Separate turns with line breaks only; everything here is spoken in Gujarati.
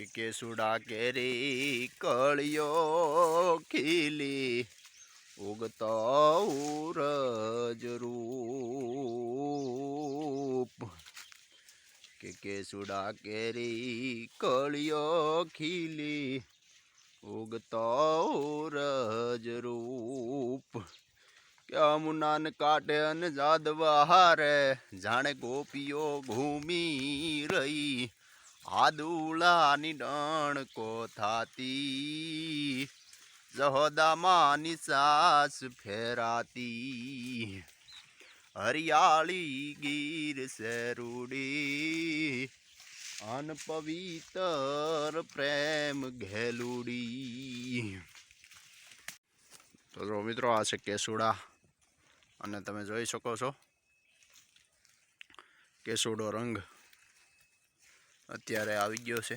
કે કેસુડા કેરી કળિયો ખીલી ઉગતો ઉરજ રૂપ. કે કેસુડા કેરી કળિયો ખીલી ઉગતો ઉરજ રૂપ. અમુનાન કાટે અન જાદવા હારે જાણે ગોપીઓ ઘૂમી રહી. આદુલાની ડણકો થાતી જહોદામાની સાસ ફેરાતી. હરિયાળી ગીર શેરુડી અન પવિત્ર પ્રેમ ઘેલુડી. તો મિત્રો, આ છે કેસુડા. અને તમે જોઈ શકો છો કેસુડો રંગ. અત્યારે આવી ગયો છે.